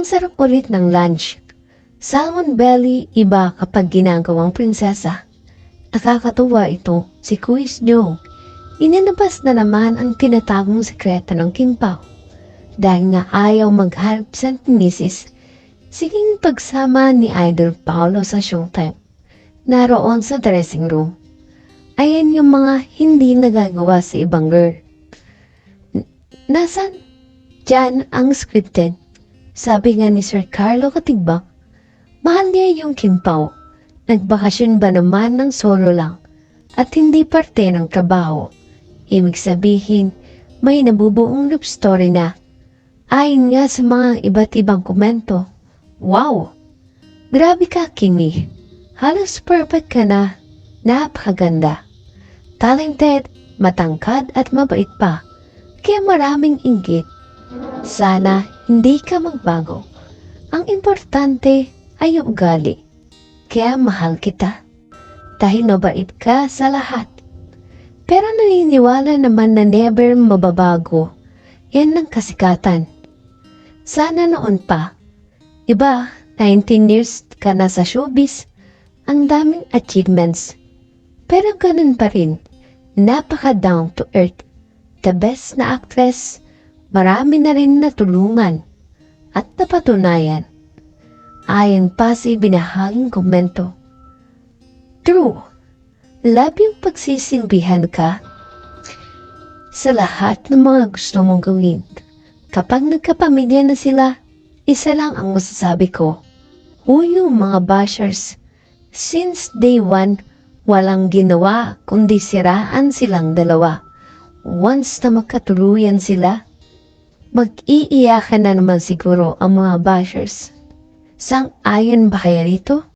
Ang sarap ulit ng lunch. Salmon belly, iba kapag ginagawang prinsesa. Nakakatuwa ito, si Quiz Joe. Inilabas na naman ang tinatagong sekreto ng King Pao. Dahil nga ayaw magharap sa misis, siging pagsama ni Idol Paolo sa showtime. Naroon sa dressing room. Ayan yung mga hindi nagagawa sa ibang girl. Nasaan? Diyan ang scripted. Sabi nga ni Sir Carlo Katigbak, mahal niya yung King Pao. Nagbakasyon ba naman ng solo lang at hindi parte ng trabaho? Ibig sabihin, may nabubuong love story na. Ayon nga sa mga iba't ibang komento. Wow! Grabe ka, Kimi. Halos perfect ka na. Napakaganda. Talented, matangkad at mabait pa. Kaya maraming inggit. Sana hindi ka magbago. Ang importante ay ugali. Kaya mahal kita. Dahil mabait ka sa lahat. Pero naniniwala naman na never mababago. Yan ang kasikatan. Sana noon pa. Iba, 19 years ka na sa showbiz. Ang daming achievements. Pero ganun pa rin. Napaka down to earth. The best na actress. Marami na rin natulungan. At napatunayan. Ayon pa sa binahaging komento. True. Love yung pagsisilbihan ka sa lahat ng mga gusto mong gawin. Kapag nagkapamilya na sila, isa lang ang masasabi ko. Huyong mga bashers, since day one, walang ginawa kundi siraan silang dalawa. Once na magkatuluyan sila, mag-iiyakan na naman siguro ang mga bashers. Sang ayon ba kaya rito?